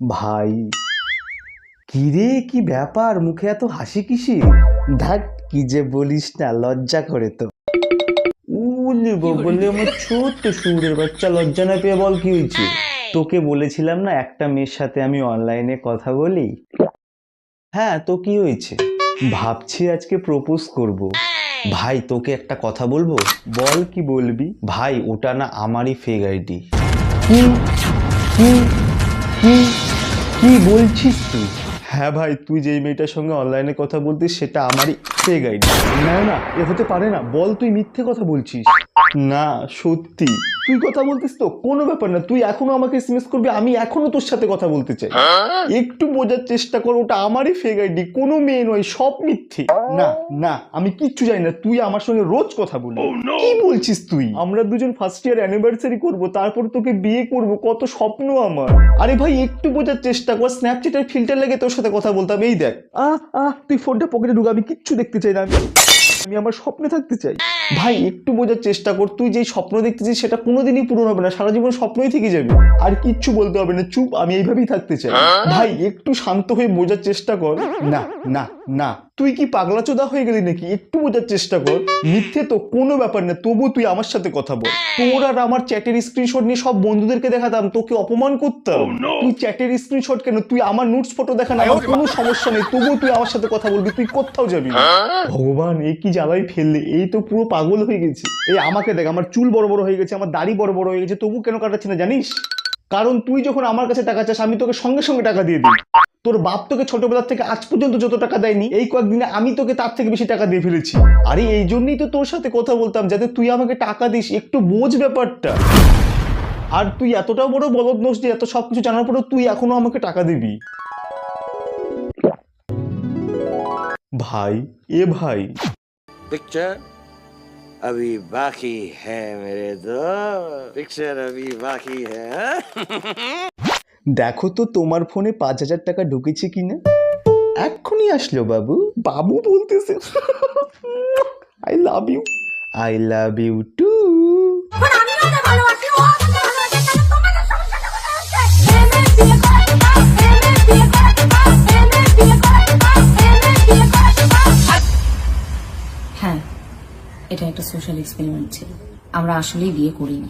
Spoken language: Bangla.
ভাই। কি রে কি ব্যাপার? মুখে এত হাসি কিসি ধাক কি যে বলিস না লজ্জা করে তো। উলি বলে আমার ছোট্ট সুরের বাচ্চা লজ্জা না পেয়ে বল কি হয়েছে? তোকে বলেছিলাম না একটা মেয়ের সাথে আমি অনলাইনে কথা বলি? হ্যাঁ তো কি হয়েছে? ভাবছি আজকে প্রপোজ করব। ভাই তোকে একটা কথা বলব? বল কি বলবি? ভাই ওটা না আমারই ফেক আইডি কি? কি? কি? কি বলছিস তুই? হ্যাঁ ভাই তুই যেই মেয়েটার সঙ্গে অনলাইনে কথা বলতিস সেটা আমারই ফেক আইডি না না এ হতে পারে না। বল তুই মিথ্যে কথা বলছিস। না সত্যি। তুই কথা বলতিস তো? কোনো ব্যাপার না। তুই এখনও আমাকে এসএমএস করবি আমি এখনও তোর সাথে কথা বলতে চাই। একটু বোঝার চেষ্টা কর ওটা আমারই ফেক আইডি কোনো মেয়ে নয় সব মিথ্যে। না না আমি কিচ্ছু জানি না। তুই আমার সঙ্গে রোজ কথা বলবি কি বলছিস তুই? আমরা দুজন ফার্স্ট ইয়ার অ্যানিভার্সারি করব তারপর তোকে বিয়ে করব। কত স্বপ্ন আমার। আরে ভাই একটু বোঝার চেষ্টা কর। স্ন্যাপচ্যাটের ফিল্টার লাগে তোর সাথে কথা বলতাম। এই দেখ। আহ আহ তুই ফোনটা পকেটে ঢুকা আমি কিচ্ছু দেখতে চাই না আমি আমি আমার স্বপ্নে থাকতে চাই। ভাই একটু বোঝার চেষ্টা কর তুই যে স্বপ্ন দেখতেছিস সেটা কোনোদিনই পূরণ হবে না সারা জীবন স্বপ্নই থেকে যাবে। আর কিচ্ছু বলতে হবে না চুপ আমি এইভাবেই থাকতে চাই। ভাই একটু শান্ত হয়ে বোঝার চেষ্টা কর। না না না। তুই কি পাগলা চোদা হয়ে গেলি নাকি? একটু বোঝার চেষ্টা কর। মিথ্যে তো কোনো ব্যাপার না তবু তুই আমার সাথে কথা বল। তোর আর আমার চ্যাটের স্ক্রিনশট নিয়ে সব বন্ধুদেরকে দেখাতাম তোকে অপমান করতাম। তুই চ্যাটের স্ক্রিনশট কেন? তুই আমার নোটস ফটো দেখা না আমার কোনো সমস্যা নেই তবুও তুই আমার সাথে কথা বলবি তুই কোথাও যাবি ভগবান এ কি জ্বালাই ফেললে? এই তো পুরো পাগল হয়ে গেছি। এই আমাকে দেখ আমার চুল বড় বড় হয়ে গেছে আমার দাড়ি বড় বড় হয়ে গেছে তবু কেন কাটাচ্ছি না জানিস? কারণ তুই যখন আমার কাছে টাকা চাস, আমি তোকে সঙ্গে সঙ্গে টাকা দিয়ে দিই। তোর বাপ তোকে ছোটবেলার থেকে আজ পর্যন্ত যত টাকা দেয়নি, এই কয়েকদিনে আমি তোকে তার থেকে বেশি টাকা দিয়ে ফেলেছি। আরে, এই জন্যই তো তোর সাথে কথা বলতাম, যাতে তুই আমাকে টাকা দিস। একটু বোঝ ব্যাপারটা। আর তুই এতটাও বড় বলদ নোস যে, এত সব কিছু জানার পরেও তুই এখনও আমাকে টাকা দিবি। ভাই, এ ভাই। দেখছে? अभी बाकी है मेरे दो पिक्चर अभी बाकी है हाँ? দেখো তো তোমার ফোনে পাঁচ হাজার টাকা ঢুকেছে কিনা এক্ষুনি আসলো বাবু বাবু বলতেছে I love you I love you too এটা একটা সোশ্যাল এক্সপেরিমেন্ট ছিল। আমরা আসলেই বিয়ে করিনি।